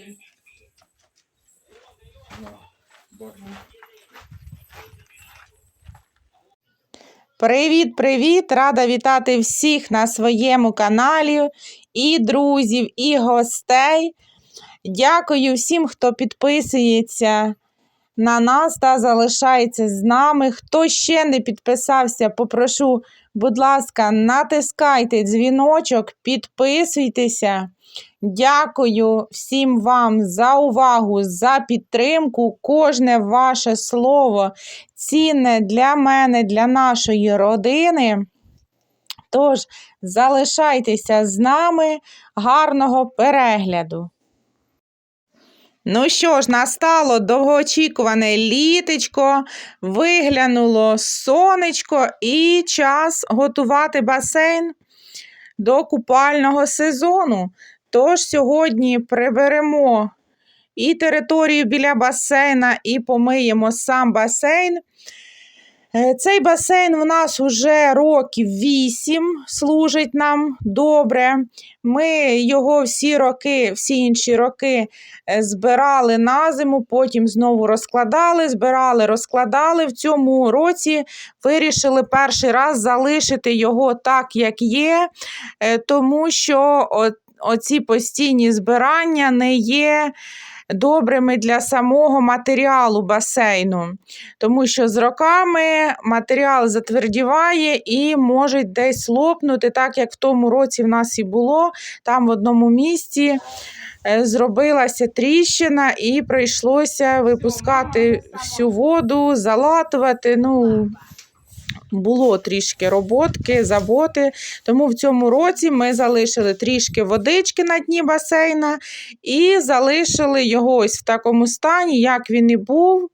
диви. Привіт, привіт! Рада вітати всіх на своєму каналі, і друзів, і гостей. Дякую всім, хто підписується на нас та залишається з нами. Хто ще не підписався, попрошу, будь ласка, натискайте дзвіночок, підписуйтеся. Дякую всім вам за увагу, за підтримку. Кожне ваше слово цінне для мене, для нашої родини. Тож залишайтеся з нами. Гарного перегляду! Ну що ж, настало довгоочікуване літечко, виглянуло сонечко і час готувати басейн до купального сезону. Тож сьогодні приберемо і територію біля басейна, і помиємо сам басейн. Е, Цей басейн в нас уже років 8 служить нам добре. Ми його всі роки, всі інші роки е, збирали на зиму, потім знову розкладали, збирали, розкладали. В цьому році вирішили перший раз залишити його так, як є, е, тому що оці постійні збирання не є добрими для самого матеріалу басейну тому що з роками матеріал затвердіває і може десь лопнути, так як в тому році в нас і було. Там в одному місці е, зробилася тріщина, і прийшлося випускати всю воду, залатувати. Ну, було трішки роботки, заботи. Тому в цьому році ми залишили трішки водички на дні басейна і залишили його ось в такому стані, як він і був.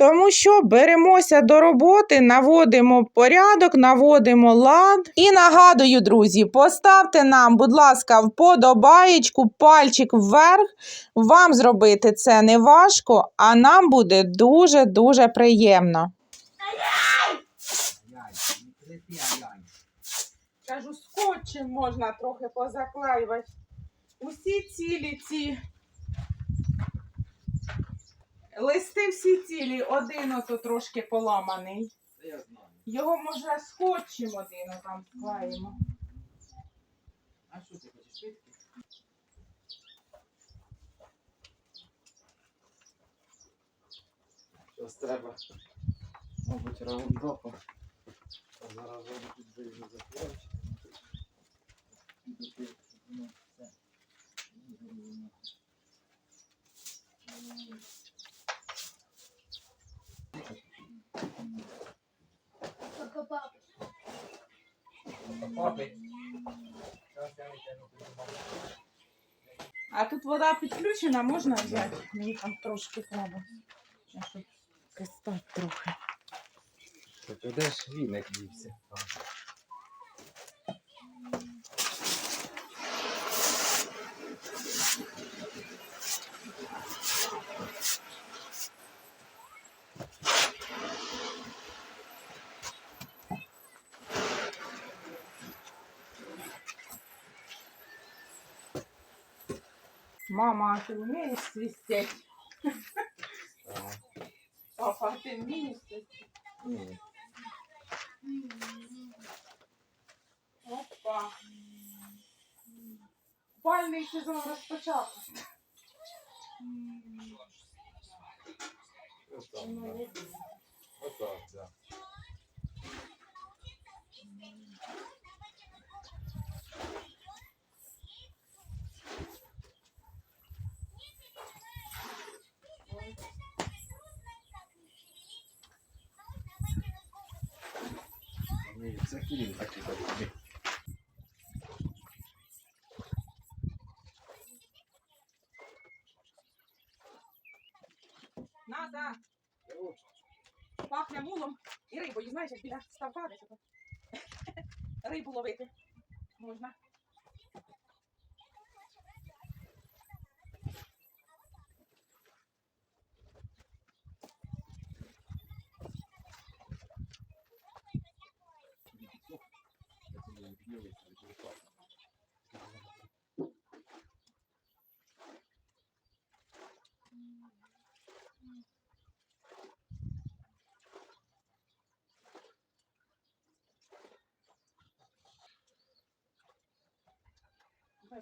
Тому що беремося до роботи, наводимо порядок, наводимо лад. І нагадую, друзі, поставте нам, будь ласка, вподобаєчку, пальчик вверх. Вам зробити це не важко, а нам буде дуже-дуже приємно. Кажу, скотчем можна трохи позаклеювати. Усі цілі ці листи всі цілі, один ото трошки поламаний. Його можна скотчем один там склеїмо. А що ти хочеш швидкі? Щось треба, мабуть, раундопом. А зараз вже тут вийду за плечі. Ну, все. Папи. Щас я витягну придумав. А тут вода підключена, можна взяти? Мені там трошки треба. Я щоб кистати трохи. Так де ж віник дівся? Мама, а ти вмієш свистеть? Папа, а ти вмієш свистеть? Ні. Опа. Купальний сезон розпочався. Отак, Ну, да. Отак, да. Ні, Це кінь такий такий. Назад. Пахне мулом і рибою. Знаєш, як біля ставка. Рибу ловити можна.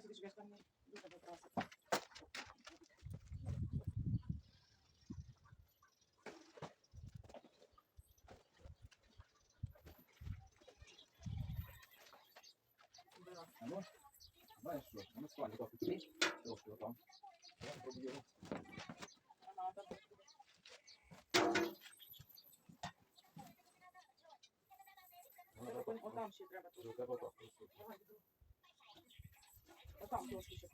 Ну, знаєш що, ми з вами трохи трішки, трошки отам. Я поб'ю. Вона так, Отам ще треба треба так, просто. Трошки ще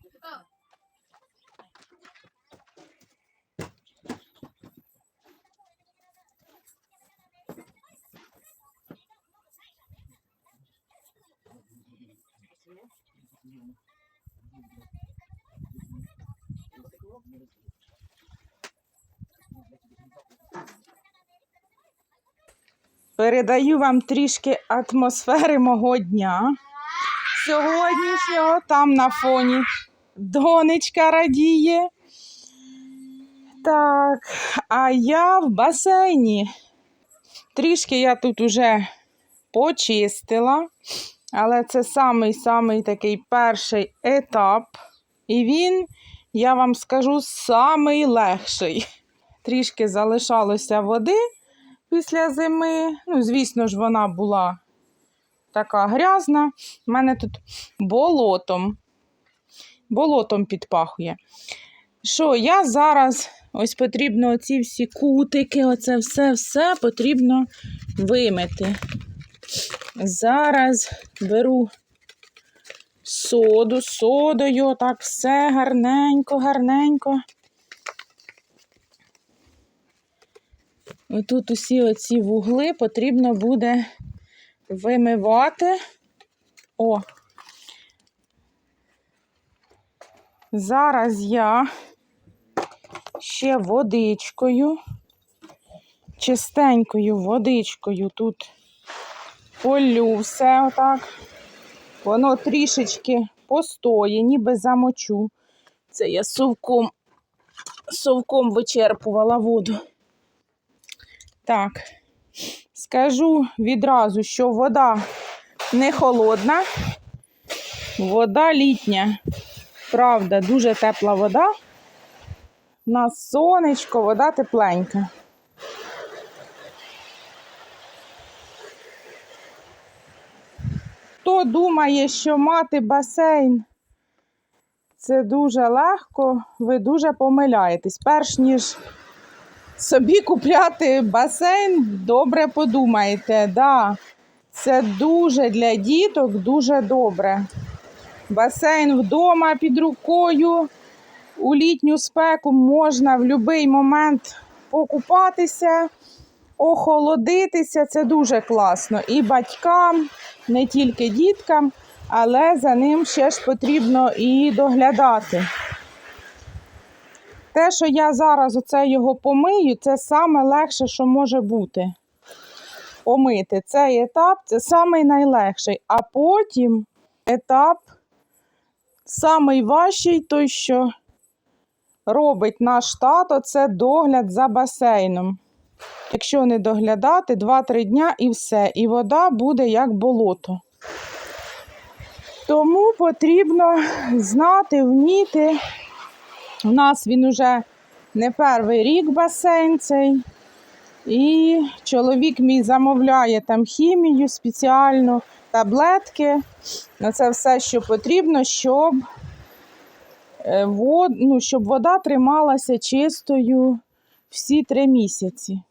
Передаю вам трішки атмосфери мого дня. Сьогоднішнього там на фоні донечка радіє. Так, а я в басейні. Трішки я тут уже почистила, але це самий-самий такий перший етап. І він, я вам скажу, самий легший. Трішки залишалося води після зими. Ну, звісно ж, вона була така грязна. У мене тут болотом. Болотом підпахує. Що, я зараз ось потрібно оці всі кутики, оце все-все потрібно вимити. Зараз беру соду, содою, так все гарненько, гарненько. Отут усі оці вугли потрібно буде вимивати. О. Зараз я ще водичкою, чистенькою водичкою тут полю все отак. Воно трішечки постоє, ніби замочу. Це я совком, совком вичерпувала воду. Так, скажу відразу, що вода не холодна, вода літня. Правда, дуже тепла вода. У нас сонечко, вода тепленька. Хто думає, що мати басейн це дуже легко, ви дуже помиляєтесь. Перш ніж собі купляти басейн, добре подумайте. Да, це дуже для діток дуже добре. Басейн вдома під рукою. У літню спеку можна в будь-який момент покупатися, охолодитися. Це дуже класно. І батькам, не тільки діткам, але за ним ще ж потрібно і доглядати. Те, що я зараз оце його помию, це саме легше, що може бути. Помити цей етап це самий найлегший. А потім етап самий важчий, той, що робить наш тато, це догляд за басейном. Якщо не доглядати, 2-3 дня і все. І вода буде як болото. Тому потрібно знати, вміти. У нас він уже не перший рік басейн цей. І чоловік мій замовляє там хімію спеціальну, таблетки. Ну, це все, що потрібно, щоб, е, вод, ну, щоб вода трималася чистою всі три місяці.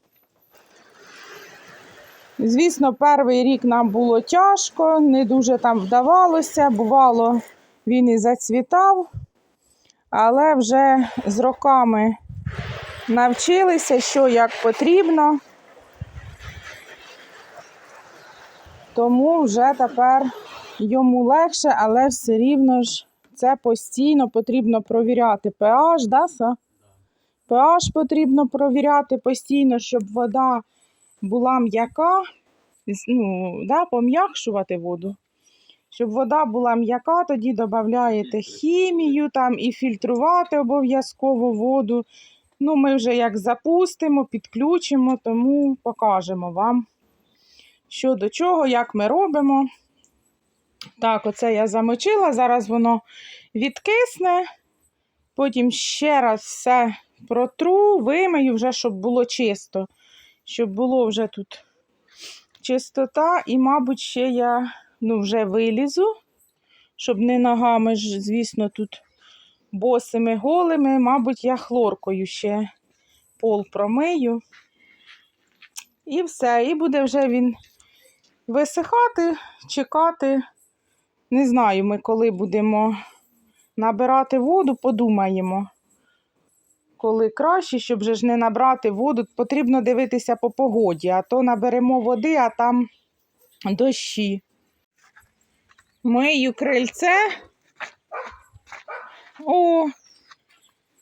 Звісно, перший рік нам було тяжко, не дуже там вдавалося. Бувало, він і зацвітав, але вже з роками навчилися, що як потрібно. Тому вже тепер йому легше, але все рівно ж це постійно потрібно провіряти pH, да, Са? pH потрібно провіряти постійно, щоб вода була м'яка, ну, да, пом'якшувати воду. Щоб вода була м'яка, тоді додаєте хімію там і фільтрувати обов'язково воду. Ну, ми вже як запустимо, підключимо, тому покажемо вам, що до чого, як ми робимо. Так, оце я замочила, зараз воно відкисне. Потім ще раз все протру, вимию вже, щоб було чисто. Щоб було вже тут чистота. І, мабуть, ще я ну, вже вилізу, щоб не ногами ж, звісно, тут босими голими. Мабуть, я хлоркою ще пол промию. І все. І буде вже він висихати, чекати. Не знаю, ми коли будемо набирати воду, подумаємо. Коли краще, щоб же ж не набрати воду, потрібно дивитися по погоді, а то наберемо води, а там дощі. Мию крильце. О,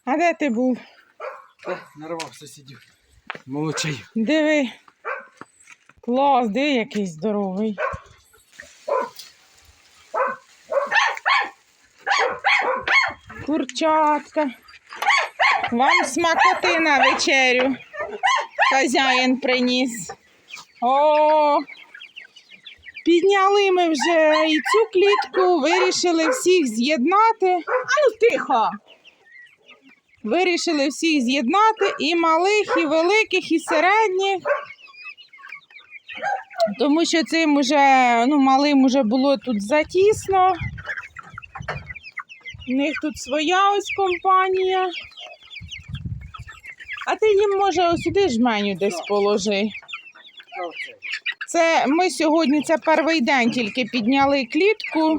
а де ти був? Нарвав сусідів. Молодчай. Диви. Клас, диви, який здоровий. Курчатка. Вам смакоти на вечерю. Хазяїн приніс. О, підняли ми вже і цю клітку, вирішили всіх з'єднати. А ну тихо! Вирішили всіх з'єднати і малих, і великих, і середніх. Тому що цим уже, ну, малим уже було тут затісно. У них тут своя ось компанія. А ти їм, може, ось сюди жменю десь положи. Це ми сьогодні, це перший день тільки підняли клітку.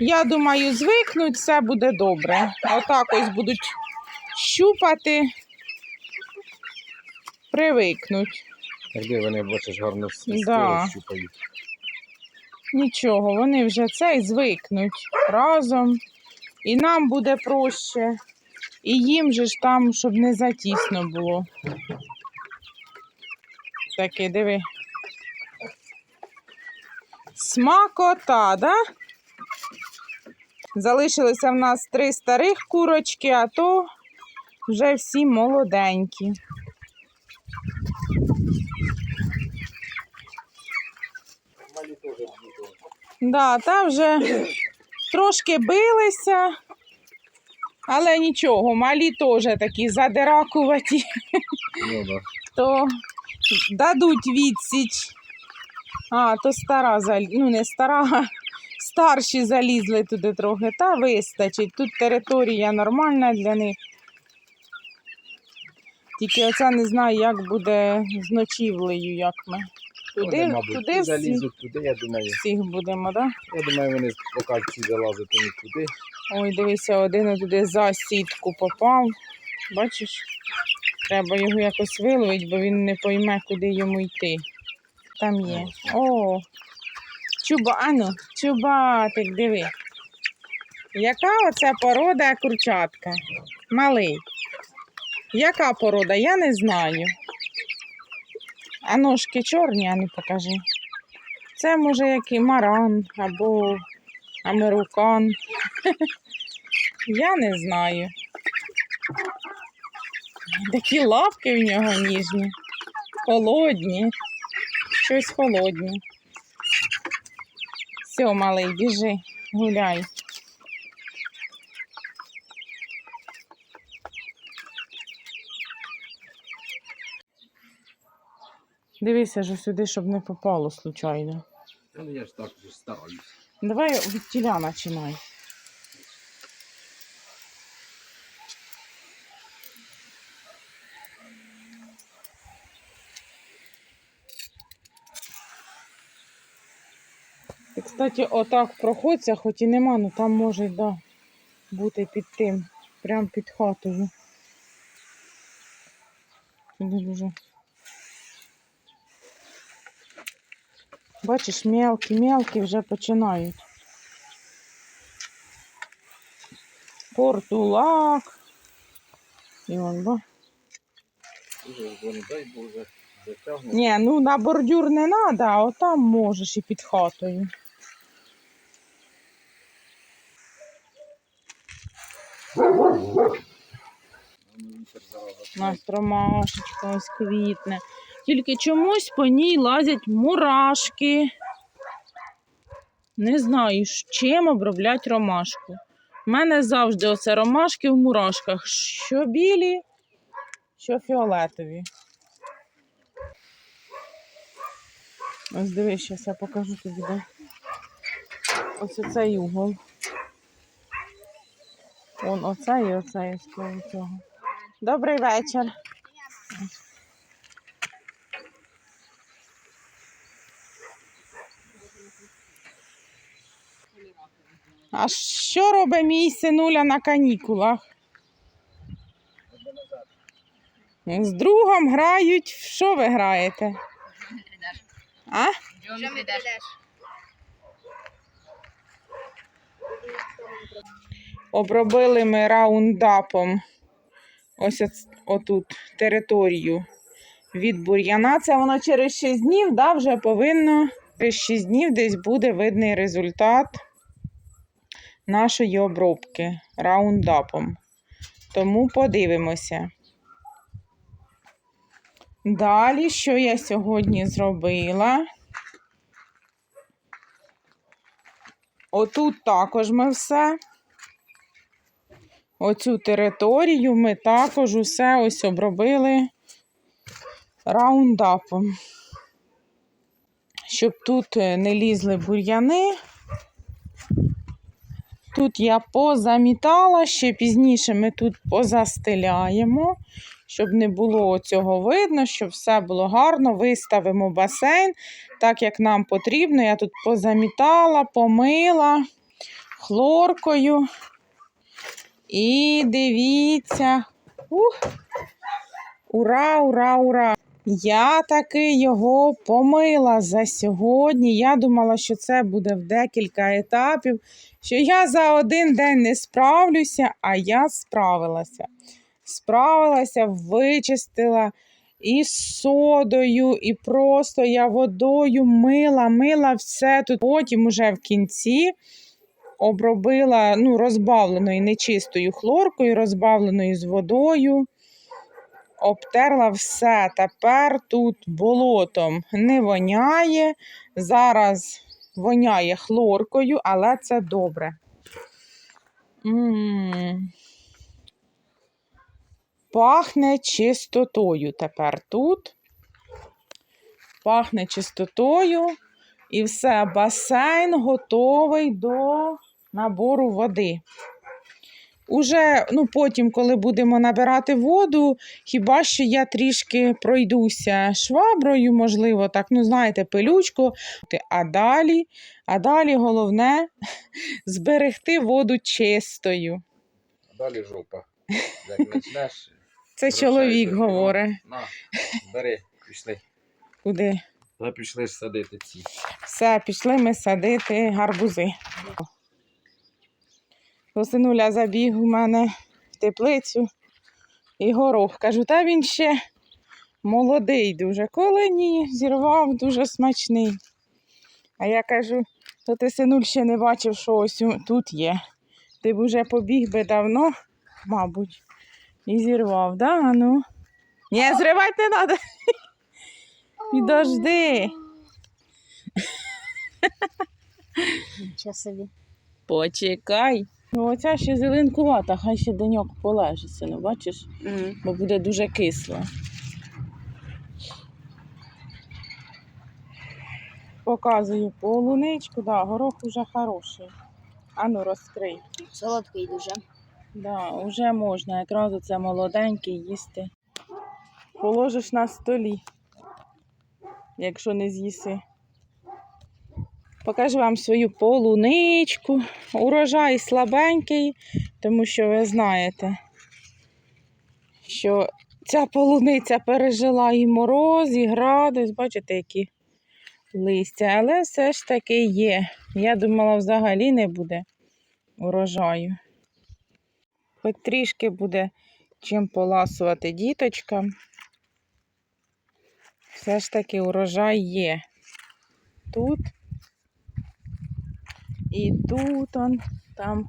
Я думаю, звикнуть, все буде добре. Отак ось будуть щупати, привикнуть. Де вони бачиш гарно Да. щупають. Нічого, вони вже це і звикнуть разом. І нам буде проще. І їм же ж там, щоб не затісно було. Таке, диви. Смакота, да? Залишилося в нас три старих курочки, а то вже всі молоденькі. Да, та вже трошки билися, але нічого, малі теж такі задиракуваті, Ну, да. то дадуть відсіч. А, то стара зал... ну не стара, а старші залізли туди трохи, та вистачить. Тут територія нормальна для них. Тільки оце не знаю, як буде з ночівлею, як ми. Туди, Вони, мабуть, туди всі, залізуть туди, я думаю. всіх будемо, так? Да? Я думаю, вони всі залазять вони туди. Ой, дивися, один туди за сітку попав. Бачиш? Треба його якось виловити, бо він не пойме, куди йому йти. Там є. О! Чуба, ану, чубатик, диви. Яка оце порода курчатка? Малий. Яка порода? Я не знаю. А ножки чорні, а ну покажи. Це може який маран або американ. Я не знаю. Такі лапки в нього ніжні, холодні, щось холодні. Все, малий, біжи, гуляй. Дивися ж сюди, щоб не попало случайно. Ну я ж так вже стараюсь. Давай від тіля починай. Кстати, отак проходься, хоч і нема, ну там може да, бути під тим, прям під хатою. Туди дуже. Бачиш, мелкі-мелкі вже починають. Портулак. І он, ба. Ні, ну на бордюр не треба, а отам можеш і під хатою. Ну, вітер зараз У нас ромашечка ось квітне. Тільки чомусь по ній лазять мурашки. Не знаю, чим оброблять ромашку. У мене завжди оце ромашки в мурашках. Що білі, що фіолетові. Ось дивись, зараз я покажу тобі, де. Ось оцей угол. Вон оцей і оцей з того цього. Добрий вечір. А що робить мій синуля на канікулах? З другом грають. Що ви граєте? А? Обробили ми раундапом ось отут територію від бур'яна. Це воно через 6 днів, да, вже повинно. Через 6 днів десь буде видний результат нашої обробки раундапом. Тому подивимося. Далі, що я сьогодні зробила? Отут також ми все. Оцю територію ми також усе ось обробили раундапом. Щоб тут е, не лізли бур'яни. Тут я позамітала, ще пізніше ми тут позастеляємо, щоб не було цього видно, щоб все було гарно. Виставимо басейн так, як нам потрібно. Я тут позамітала, помила хлоркою. І дивіться. Ух. Ура, ура, ура! Я таки його помила за сьогодні. Я думала, що це буде в декілька етапів, що я за один день не справлюся, а я справилася. Справилася, вичистила і содою, і просто я водою мила, мила все тут. Потім уже в кінці обробила ну, розбавленою нечистою хлоркою, розбавленою з водою. Обтерла все. Тепер тут болотом не воняє. Зараз воняє хлоркою, але це добре. М. Пахне чистотою тепер тут. Пахне чистотою. І все, басейн готовий до набору води. Уже ну, потім, коли будемо набирати воду, хіба що я трішки пройдуся шваброю, можливо, так, ну, знаєте, пилючку. А далі, а далі головне зберегти воду чистою. А далі жопа. Як почнеш. Це чоловік говорить. На, бери, пішли. Куди? Та пішли ж садити ці. Все, пішли ми садити гарбузи. Синуля забіг у мене в теплицю і горох. Кажу, та він ще молодий дуже. Коли ні, зірвав дуже смачний. А я кажу, то ти синуль ще не бачив, що ось тут є. Ти б уже побіг би давно, мабуть, і зірвав, да? А ну? Ні, зривати не треба. Підожди. Почекай. Ну, оця ще зеленкувата, хай ще деньок полежить, сину, бачиш, бо буде дуже кисла. Показую полуничку, да, горох уже хороший. Ану, розкрий. Солодкий дуже. Да, вже можна, якраз оце молоденький їсти. Положиш на столі, якщо не з'їси. Покажу вам свою полуничку. Урожай слабенький, тому що ви знаєте, що ця полуниця пережила і мороз, і градус. Бачите, які листя, але все ж таки є. Я думала, взагалі не буде урожаю. Хоч трішки буде чим поласувати діточкам. Все ж таки урожай є. Тут і тут он там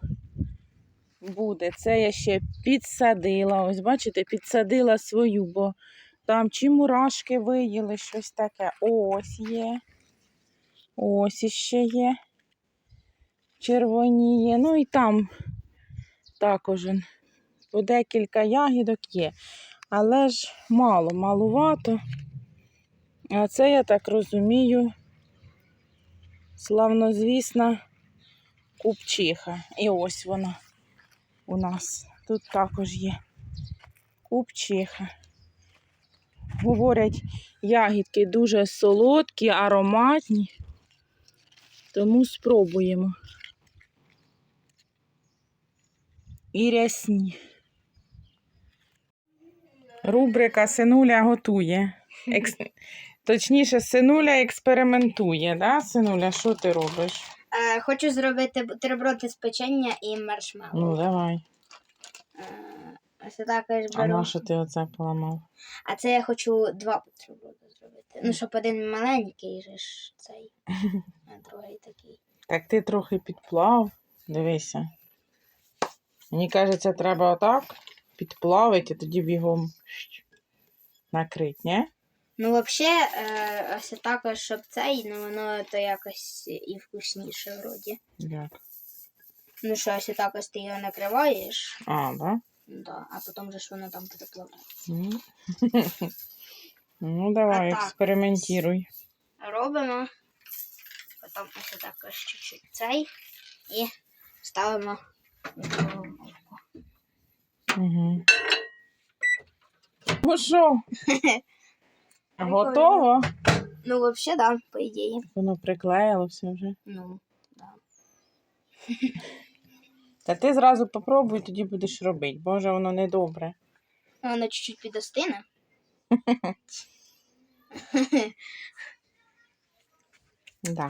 буде. Це я ще підсадила. Ось бачите, підсадила свою, бо Там чи мурашки виїли, щось таке. Ось є. Ось іще є. Червоніє. Ну і там також по декілька ягідок є. Але ж мало, малувато. А це, я так розумію, славнозвісна купчиха. І ось вона у нас. Тут також є купчиха. Говорять, ягідки дуже солодкі, ароматні. Тому спробуємо. І рясні. Рубрика Синуля готує. Екс... Точніше, синуля експериментує, да, синуля, що ти робиш? Е, хочу зробити бутерброди з печення і маршмеллоу. Ну, давай. Е, ось також А беру. на що ти оце поламав? А це я хочу два бутерброди зробити. Ну, щоб один маленький же ж цей, а другий такий. Так ти трохи підплав. Дивися. Мені кажеться, треба отак підплавити, а тоді бігом накрить, ні? Ну, взагалі, е, ось також, щоб цей, ну воно то якось і вкусніше вроді. Як? Ну що, ось так ось ти його накриваєш, А, да? да, а потім же ж воно там перепливає. М. Ну, давай, А так. експериментируй. Робимо. Потім ось також чуть-чуть цей і ставимо в миску. Угу. Ну що? Готово? Ну, взагалі, да, по ідеї. Воно приклеїлося вже. Ну, да. Та ти зразу попробуй, тоді будеш робити. Боже, воно недобре. Воно чуть-чуть підостине. Да.